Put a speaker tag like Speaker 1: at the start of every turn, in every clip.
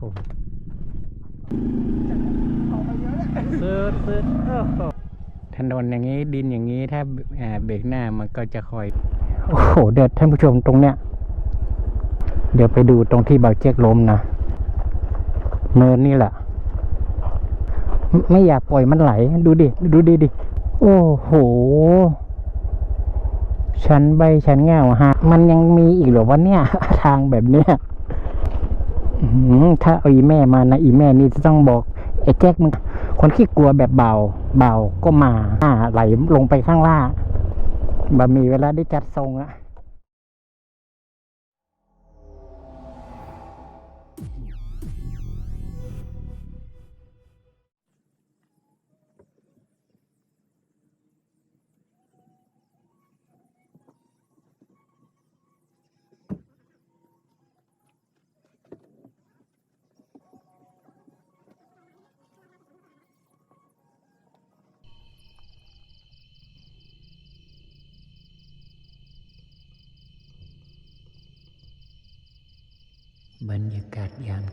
Speaker 1: หซื้อซื้อโอ้โหถนนอย่างนี้ดินอย่างนี้ถ้าอ่าเบรกหน้ามันก็จะคอย โอ้โห เดี๋ยวท่านผู้ชมตรงเนี้ย เดี๋ยวไปดูตรงที่เบาเจ๊กล้มนะ เนินนี่แหละ ไม่ไม่อยากปล่อยมันไหล ดูดิ ดูดิดิ โอ้โห ชั้นใบชั้นเงาฮะ มันยังมีอีกเหรอวะเนี่ย ทางแบบเนี้ยอื้อหือ ถ้าเอาอีแม่มานะอีแม่นี่จะต้องบอกไอ้แจ็คมึงคนขี้กลัวแบบเบาเบาก็มาอ่าไหลลงไปข้างล่างบะมีเวลาได้จัดทรงอะ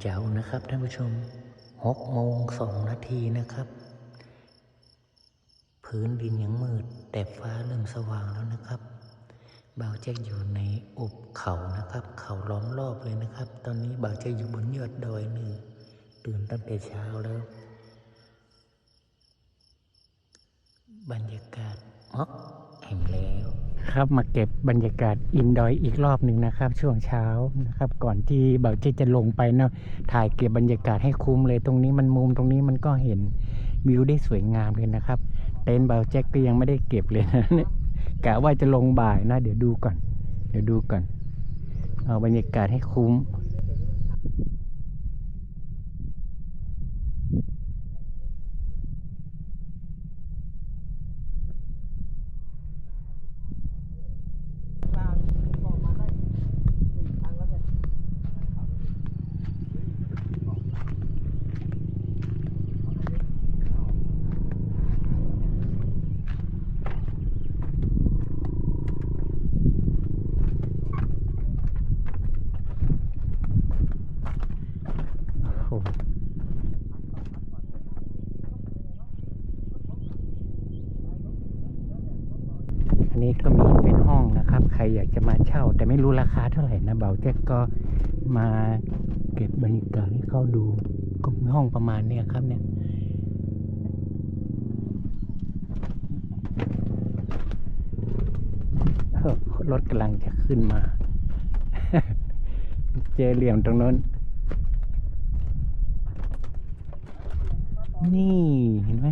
Speaker 1: เจ้านะครับท่านผู้ชมหกโมงสองนาทีนะครับ พื้นดินยังมืด แต่ฟ้าเริ่มสว่างแล้วนะครับบ่าวแจ็คอยู่ในอุบเขานะครับ เขาล้อมรอบเลยนะครับ ตอนนี้บ่าวแจ็คอยู่บนยอดดอยหนึ่งตื่นตั้งแต่เช้าแล้ว บรรยากาศเหมาะแห่งแล้ว ครับมาเก็บบรรยากาศอินดอยอีกรอบหนึ่งนะครับ ช่วงเช้านะครับ ก่อนที่เบาเจ๊จะลงไปเนาะถ่ายเก็บบรรยากาศให้คุ้มเลยตรงนี้มันมุมตรงนี้มันก็เห็นวิวได้สวยงามเลยนะครับ เต็นเบาแจ็คก็ยังไม่ได้เก็บเลยนะเนี่ยกะว่าจะลงบ่ายนะ เดี๋ยวดูก่อน เดี๋ยวดูก่อน เอาบรรยากาศให้คุ้ม โอ้โหอันนี้ก็มีเป็นห้องนะครับ ใครอยากจะมาเช่า แต่ไม่ ราคาเท่าไหร่นะเบาแจ็คก็มาเก็บบรรยากาศให้เขาดูก็มีห้องประมาณเนี้ยครับเนี่ยรถกำลังจะขึ้นมา เจอเหลี่ยมตรงนั้น นี่เห็นไหม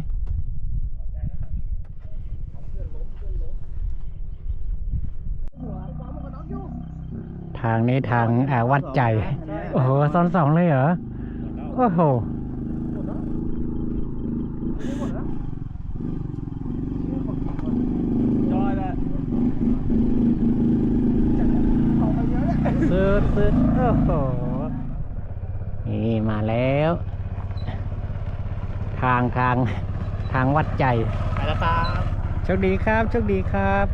Speaker 1: ทางนี้ทางอาวัดใจ โอ้โหซ้อนสองเลยเหรอ โอ้โห
Speaker 2: จอยเลย
Speaker 1: ซื้อซื้อโอ้โห นี่มาแล้ว ทางทางทางวัดใจ
Speaker 2: ไปแล้วครับ
Speaker 1: โชคดีครับโชคดีครับ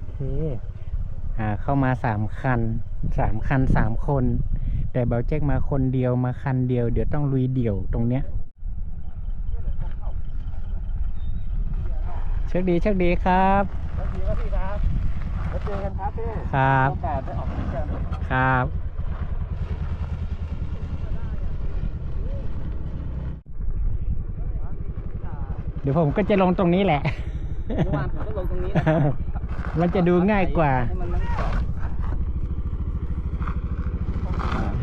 Speaker 1: โอเค อ่า เข้ามาสามคันสามคันสามคน แต่เบลเจ๊กมาคนเดียวมาคันเดียว เดี๋ยวต้องลุยเดี่ยวตรงเนี้ยโชคดีโชคดีครับ
Speaker 2: แล้วดีครับพี่ครับแล้วเจอกันครับพี่
Speaker 1: ครับ
Speaker 2: โอกาสได้ออกด้วยกัน
Speaker 1: ครับเดี๋ยวผมก็จะลงตรงนี้แหละ
Speaker 2: เมื่อวานผมก็ลงตรงนี้นะครับ
Speaker 1: มันจะดูง่ายกว่า
Speaker 2: ให้มันนั่งเกาะ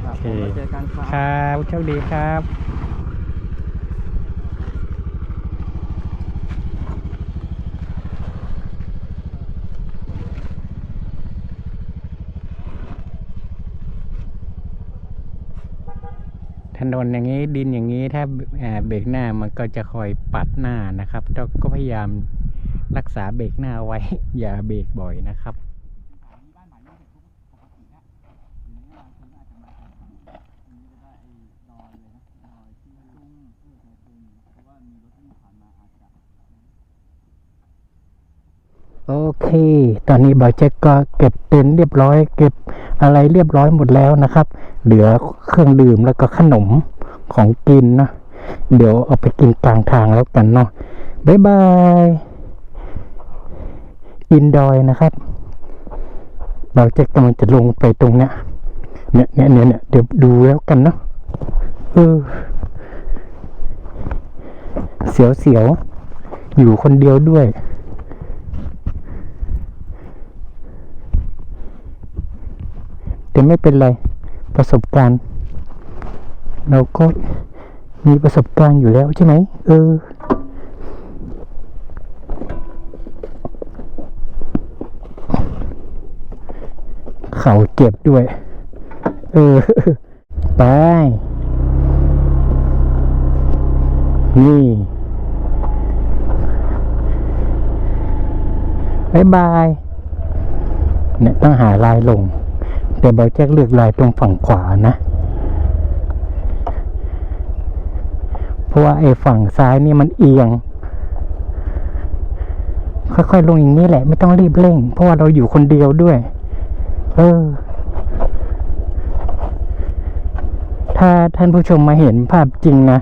Speaker 2: ครับ ผมแล้วเจอกันครับ
Speaker 1: ครับโชคดีครับถนนอย่างนี้ดินอย่างนี้ถ้าอ่าเบรกหน้ามันก็จะคอยปัดหน้านะครับเราก็พยายามรักษาเบรกหน้าไว้ อย่าเบรกบ่อยนะครับ โอเค ตอนนี้บอยแจ็คก็เก็บเต็นท์เรียบร้อย เก็บอะไรเรียบร้อยหมดแล้วนะครับ เหลือเครื่องดื่มแล้วก็ขนมของกินนะเดี๋ยวเอาไปกินกลางทางแล้วกันเนาะบ๊ายบายอินดอยนะครับบอยแจ็คกำลังจะลงไปตรงเนี้ยเนี่ยเนี่ยเนี่ยเดี๋ยวดูแล้วกันเนาะเออเสียวเสียวอยู่คนเดียวด้วย แต่ไม่เป็นไรประสบการณ์ เราก็มีประสบการณ์อยู่แล้วใช่ไหมเออเขาเจ็บด้วย เออ ไป นี่บายบาย เนี่ยต้องหาลายลง แต่บอยแจ็คเลือกลายตรงฝั่งขวานะ เพราะว่าไอ้ฝั่งซ้ายนี่มันเอียง ค่อยๆลงอย่างนี้แหละ ไม่ต้องรีบเร่ง เพราะว่าเราอยู่คนเดียวด้วย เออ ถ้าท่านผู้ชมมาเห็นภาพจริงนะ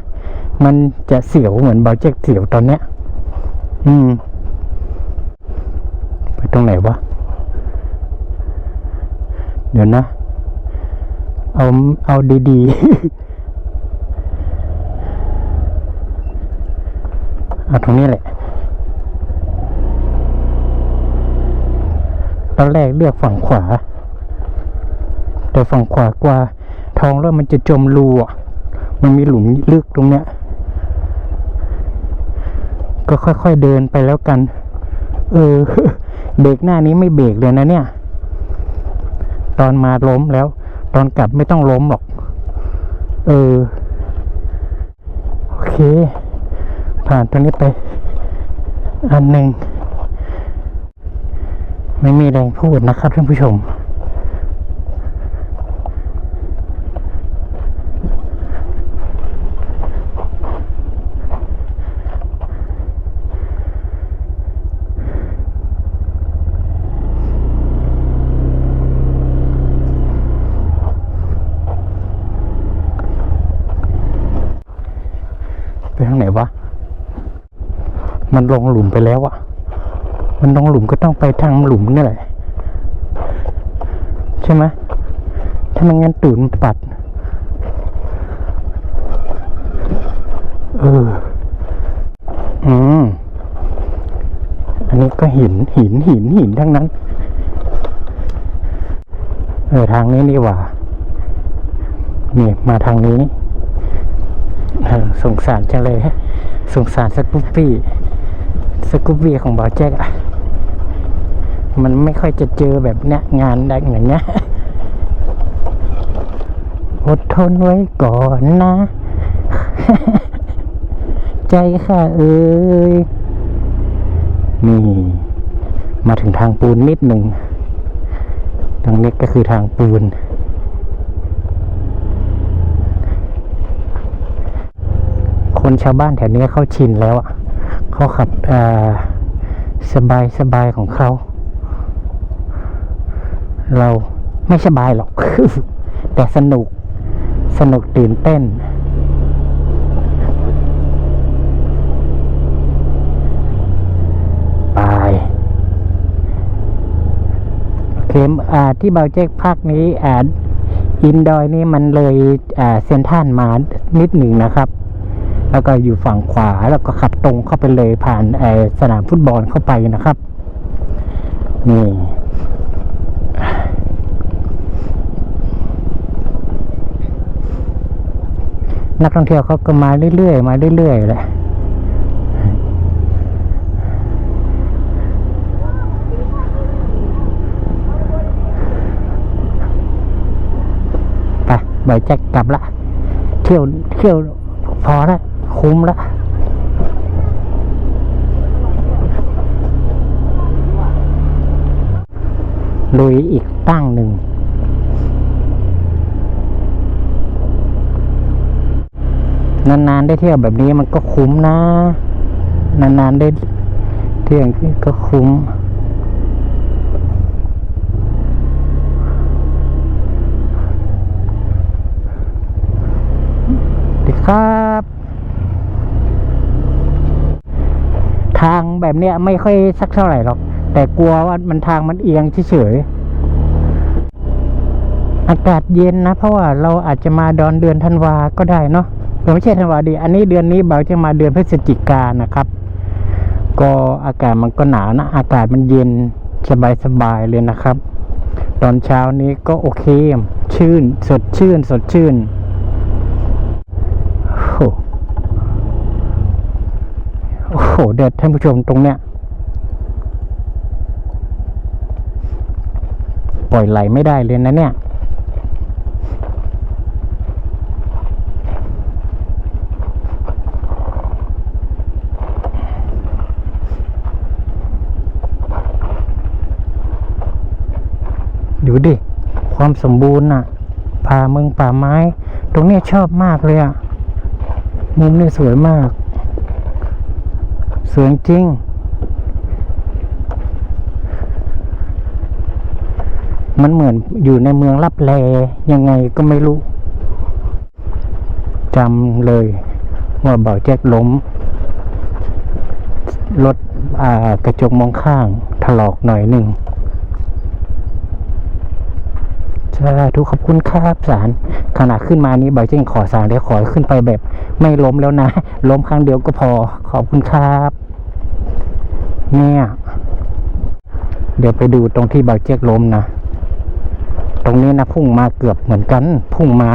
Speaker 1: มันจะเสียวเหมือนบอลเจ็กเสียวตอนเนี้ย อืม ไปตรงไหนวะ เดี๋ยวนะ เอา เอาดีๆ เอาตรงนี้แหละ ตอนแรกเลือกฝั่งขวา แต่ฝั่งขวากว่าท้องแล้วมันจะจมรูอะ มันมีหลุมลึกตรงเนี้ย ก็ค่อยๆเดินไปแล้วกัน เออ เบรกหน้านี้ไม่เบรกเลยนะเนี่ย ตอนมาล้มแล้ว ตอนกลับไม่ต้องล้มหรอก เออ โอเค ผ่านตรงนี้ไป อันหนึ่งไม่มีแรงพูดนะครับท่านผู้ชม ไปทางไหนวะ มันลงหลุมไปแล้วอะมันลงหลุมก็ต้องไปทางหลุมนี่แหละใช่ไหมถ้ามันงั้นตูดมันปัด เออ อืม อันนี้ก็หินหินหินหินทั้งนั้น เออ ทางนี้นี่หว่า นี่มาทางนี้ สงสารจังเลย สงสารสกูปปี้ สกูปปี้ของบอแจ็คอะมันไม่ค่อยจะเจอแบบเนี้ยงานดังอย่างเงี้ยอดทนไว้ก่อนนะ ใจค่ะเอ้ยนี่มาถึงทางปูนนิดหนึ่ง ตรงนี้ก็คือทางปูน คนชาวบ้านแถวนี้เขาชินแล้วอะ เขาขับสบายสบายของเขา เราไม่สบายหรอก แต่สนุกสนุกตื่นเต้น ไปเคอ่าที่เบาเจ๊กภาคนี้อินดอยนี่มันเลยเซนทรันมานิดหนึ่งนะครับ แล้วก็อยู่ฝั่งขวาแล้วก็ขับตรงเข้าไปเลยผ่านไอสนามฟุตบอลเข้าไปนะครับ นี่นักท่องเที่ยวเขาก็มาเรื่อยๆมาเรื่อยๆแหละไปใบแจ็คกลับละ เที่ยวเที่ยวพอละ คุ้มละลุยอีกตั้งหนึ่ง นานๆได้เที่ยวแบบนี้มันก็คุ้มนะ นานๆได้เที่ยวก็คุ้มครับ ทางแบบเนี้ยไม่ค่อยสักเท่าไหร่หรอก แต่กลัวว่ามันทางมันเอียงเฉยๆอากาศเย็นนะ เพราะว่าเราอาจจะมาดอนเดือนธันวาก็ได้เนาะเออไม่ใช่ธันวาดี อันนี้เดือนนี้เบาจะมาเดือนพฤศจิกานะครับ ก็อากาศมันก็หนาวนะ อากาศมันเย็นสบายๆเลยนะครับ ตอนเช้านี้ก็โอเค ชื่น สดชื่น สดชื่นโอ้ โอ้โหเด็ดท่านผู้ชมตรงเนี้ย ปล่อยไหลไม่ได้เลยนะเนี่ยดูดิ ความสมบูรณ์น่ะ ป่าเมืองป่าไม้ ตรงเนี้ยชอบมากเลยอะมุมนี่สวยมาก สวยจริง มันเหมือนอยู่ในเมืองลับแลยังไงก็ไม่รู้จำเลยว่าเบาแจ็คล้ม รถกระจกมองข้างถลอกหน่อยหนึ่ง สาธุขอบคุณครับสารขณะขึ้นมานี้บเจงขอสารเดี๋ยวขอขึ้นไปแบบ ไม่ล้มแล้วนะ ล้มครั้งเดียวก็พอขอบคุณครับ เนี่ยเดี๋ยวไปดูตรงที่บเจ๊กล้มนะตรงนี้นะพุ่งมาเกือบเหมือนกัน พุ่งมา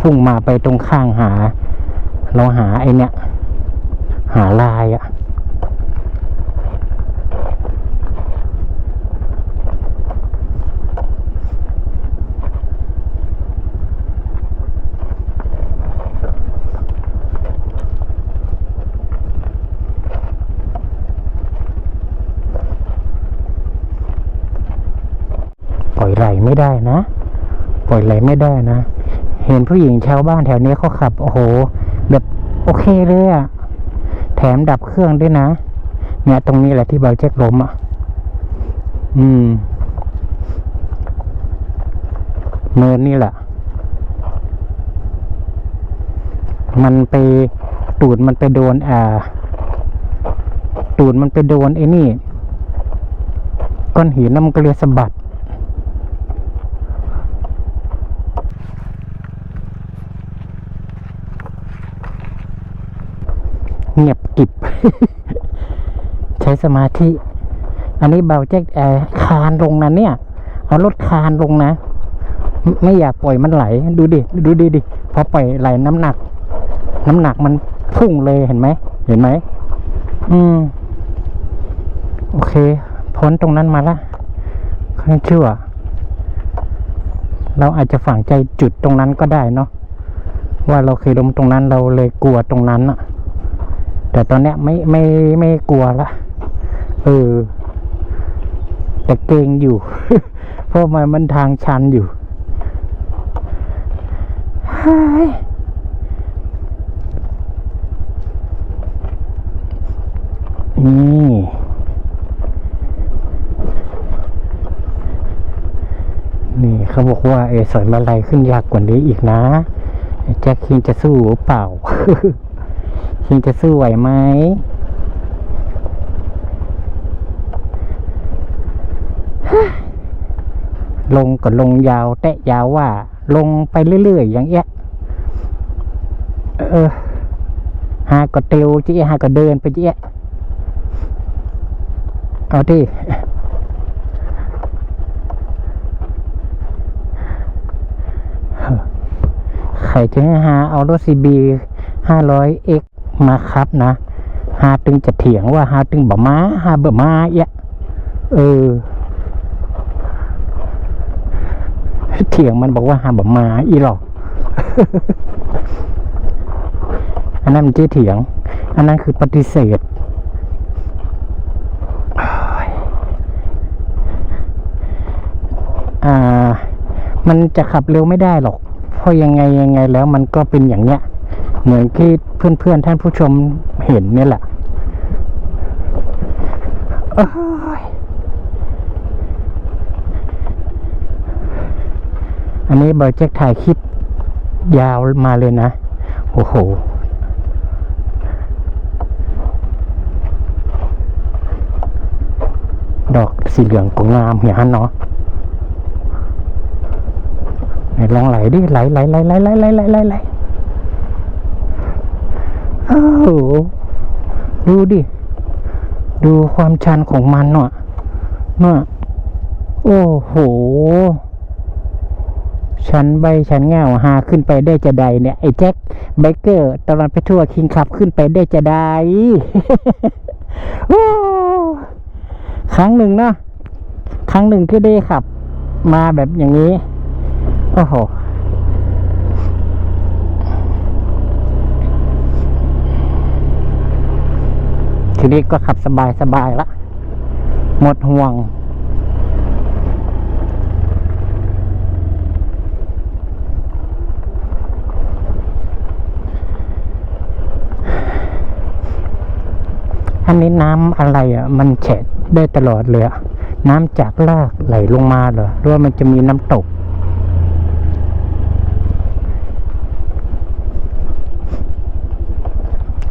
Speaker 1: พุ่งมาไปตรงข้างหา เราหาไอเนี่ยหาลายอะ ไหลไม่ได้นะ ปล่อยไหลไม่ได้นะ เห็นผู้หญิงชาวบ้านแถวนี้เขาขับ โอ้โห แบบโอเคเลยอะ่ะแถมดับเครื่องด้วยนะ เนี่ยตรงนี้แหละที่เบาแจ็คล้มอะ่ะ อืม เนินนี่แหละ มันไปตูดมันไปโดน อ่า ตูดมันไปโดนไอ้นี่ก้อนหินแล้วมันก็เลยสะบัด เงียบกิบ ใช้สมาธิ อันนี้เบาแจ็คแอร์คานลงนะเนี่ย เอารถคานลงนะไม่ไม่อยากปล่อยมันไหล ดูดิ ดูดิดิ พอปล่อยไหลน้ำหนัก น้ำหนักมันพุ่งเลยเห็นไหม เห็นไหม อืม โอเค พ้นตรงนั้นมาละค่อยเชื่อ เราอาจจะฝังใจจุดตรงนั้นก็ได้เนาะว่าเราเคยล้มตรงนั้นเราเลยกลัวตรงนั้นอะ แต่ตอนเนี้ยไม่ไม่ไม่กลัวละเออ แต่เกรงอยู่ เพราะมันมันทางชันอยู่นี่นี่เขาบอกว่าเอสอยมาลัยขึ้นยากกว่านี้อีกนะ แจ็คคิงจะสู้หรือเปล่า คิงจะสู้ไหวไหมลงก็ลงยาวแตะยาวว่า ลงไปเรื่อยๆอย่างเงี้ยเออหาก็เตียวเจ๊หาก็เดินไปเจ๊เอาที่ใครจะหาเอารถซีบีห้าร้อยเอ็ก มาครับนะหาตึงจะเถียงว่าหาตึงบ่มาหาบ่มาเอะเออ เถียงมันบอกว่าหาบ่มาอีหรอกอันนั้นมันชื่อเถียง อันนั้นคือปฏิเสธอ่ามันจะขับเร็วไม่ได้หรอก เพราะยังไงยังไงแล้วมันก็เป็นอย่างเนี้ย เหมือนที่เพื่อนๆท่านผู้ชมเห็นเนี่ยแหละอันนี้เบอร์เจ็คถ่ายคลิปยาวมาเลยนะ โอ้โห ดอกสีเหลืองก็งามเหี่ยฮันเนาะไหนลองไหลดิไหลไหลไหลไหลไหลไหลไหลไหล ไหดูดิ ดูความชันของมันเนาะเนาะโอ้โห ชันใบชันเงาหาขึ้นไปได้จะใดเนี่ย ไอ้แจ็คไบเกอร์ตลอดไปทั่วคิงขับขึ้นไปได้จะได้โอ้ครั้งหนึ่งเนาะครั้งหนึ่งที่ได้ขับ มาแบบอย่างนี้ โอ้โห ทีนี้ก็ขับสบายสบายละ หมดห่วง อันนี้น้ำอะไรอะ มันแฉะได้ตลอดเลยอะ น้ำจากลากไหลลงมาเหรอหรือว่ามันจะมีน้ำตก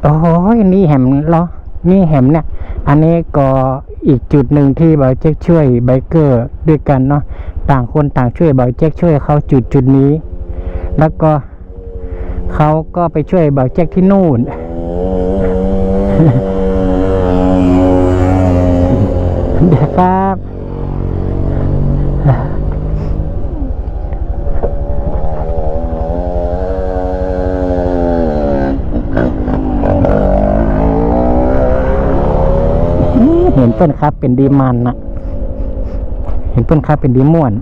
Speaker 1: โอ้ยนี่แหมเหรอ นี่แหมเนี่ยอันนี้ก็อีกจุดหนึ่งที่บอยเจ็กช่วยไบเกอร์ด้วยกันเนาะต่างคนต่างช่วยบอยเจ็กช่วยเขาจุดจุดนี้ แล้วก็เขาก็ไปช่วยบอยเจ็กที่นู่นเดี๋ยวครับ เปิ้นครับ เป็นดีมันนะเห็นเปิ้นครับเป็นดีม่วน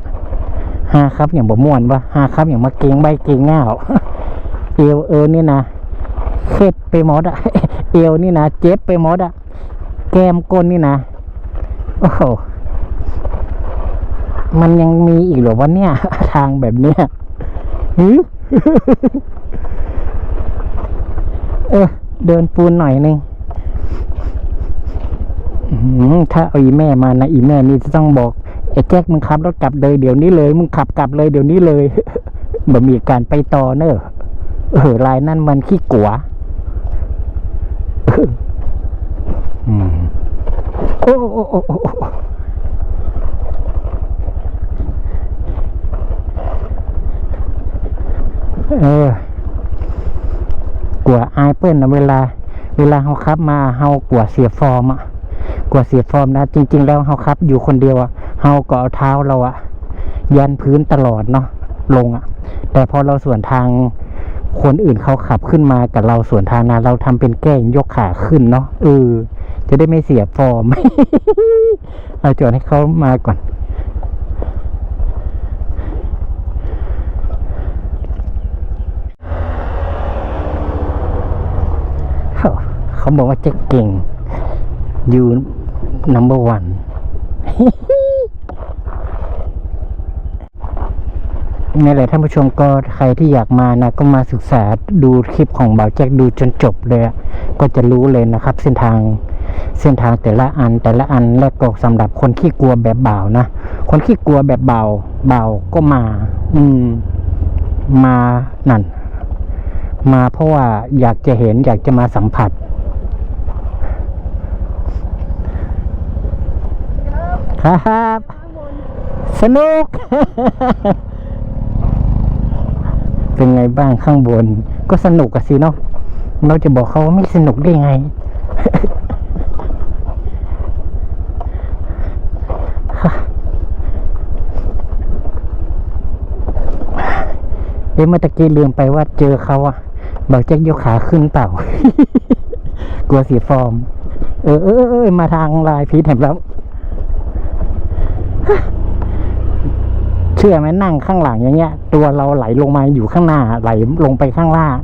Speaker 1: ห้าครับอย่างบ่ม่วนวะห้าครับอย่างมาเกงใบเกงง่าวเอวเออนี่นะเค็ดไปหมดอะเอวนี่นะเจ็บไปหมดอะแก้มก้นนี่นะโอ้โหมันยังมีอีกหรอวะเนี่ย ทางแบบเนี้ยหือเออเดินปูนหน่อยนึง ถ้าเอาอีแม่มานะอีแม่นี่จะต้องบอกไอ้แจ็คมึงขับรถกลับเลยเดี๋ยวนี้เลย มึงขับกลับเลยเดี๋ยวนี้เลยบ่มีการไปต่อเนอะเออลายนั่นมันขี้กัวอืมโอ้โอ้โอ้โอ้โอ้เออกลัวอายเปิ้ลนะเวลา เวลาเขาขับมาเขากลัวเสียฟอร์มอะ กว่าเสียฟอร์มนะ จริง ๆ แล้วเฮาครับ อยู่คนเดียวอะเฮาก็เอาเท้าเราอะยันพื้นตลอดเนาะลงอะแต่พอเราส่วนทางคนอื่นเขาขับขึ้นมากับเราส่วนทางนะเราทำเป็นแกล้งยกขาขึ้นเนาะเออจะได้ไม่เสียฟอร์มเราจอดให้เขามาก่อน เขาเขาบอกว่าเจ๊เก่ง อยู่ number one นี่แหละท่านผู้ชมก็ใครที่อยากมานะก็มาศึกษาดูคลิปของบ่าวแจ็คดูจนจบเลยก็จะรู้เลยนะครับ เส้นทางเส้นทางแต่ละอันแต่ละอันและก็สำหรับคนขี้กลัวแบบเบานะคนขี้กลัวแบบเบาเบาก็มา อืม มานั่น มาเพราะว่าอยากจะเห็นอยากจะมาสัมผัส ครับ สนุก เป็นไงบ้างข้างบน ก็สนุกอะสิเนาะเราจะบอกเขาว่าไม่สนุกได้ไง เอ๊ะเมื่อตะกี้ลืมไปว่าเจอเขาอะบอกแจ็คยกขาขึ้นเปล่า กลัวเสียฟอร์ม เออเออเออเออมาทางลายพีทเห็นแล้ว เชื่อไหมนั่งข้างหลังอย่างเงี้ย ตัวเราไหลลงมาอยู่ข้างหน้า ไหลลงไปข้างล่าง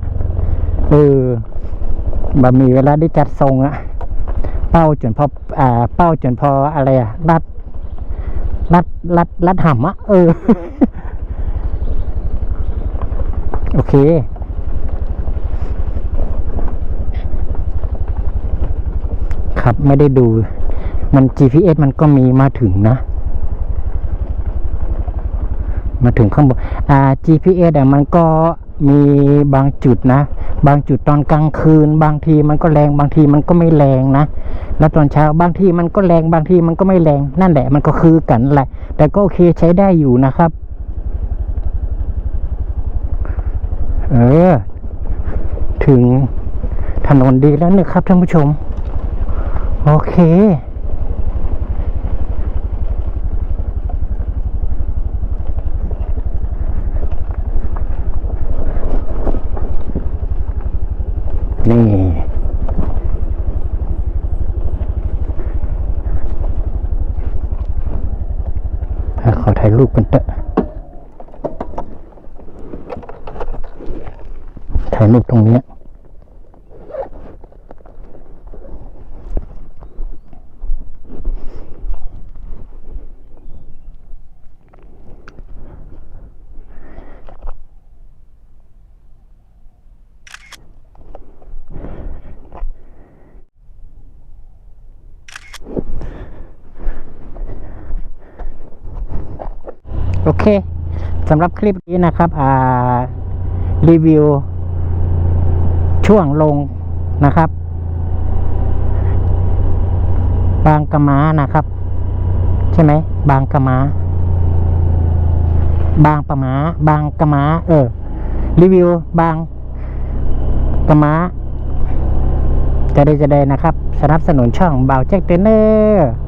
Speaker 1: เออบะมีเวลาได้จัดทรงอะเป้าจนพออ่า เป้าจนพออะไรอะรัดรัดรัดรัดห่ำอะเออ โอเคครับไม่ได้ดูมัน GPS มันก็มีมาถึงนะ มาถึงข้างบนอ่า GPS อะมันก็มีบางจุดนะ บางจุดตอนกลางคืน บางทีมันก็แรงบางทีมันก็ไม่แรงนะ แล้วตอนเช้าบางทีมันก็แรงบางทีมันก็ไม่แรงนั่นแหละมันก็คือกันแหละแต่ก็โอเคใช้ได้อยู่นะครับ เออ ถึงถนนดีแล้วนี่ยครับท่านผู้ชม โอเค นี่ อะขอถ่าย รูปกันเถอะถ่ายรูปตรงเนี้ย โอเคสำหรับคลิปนี้นะครับอ่ารีวิว ช่วงลงนะครับ บางกะมานะครับ ใช่ไหม บางกะมา บางปะมา บางกะมา เออ รีวิว บางกะมาจะได้จะได้นะครับ สนับสนุนช่องเบาแจ็คเตนเนอร์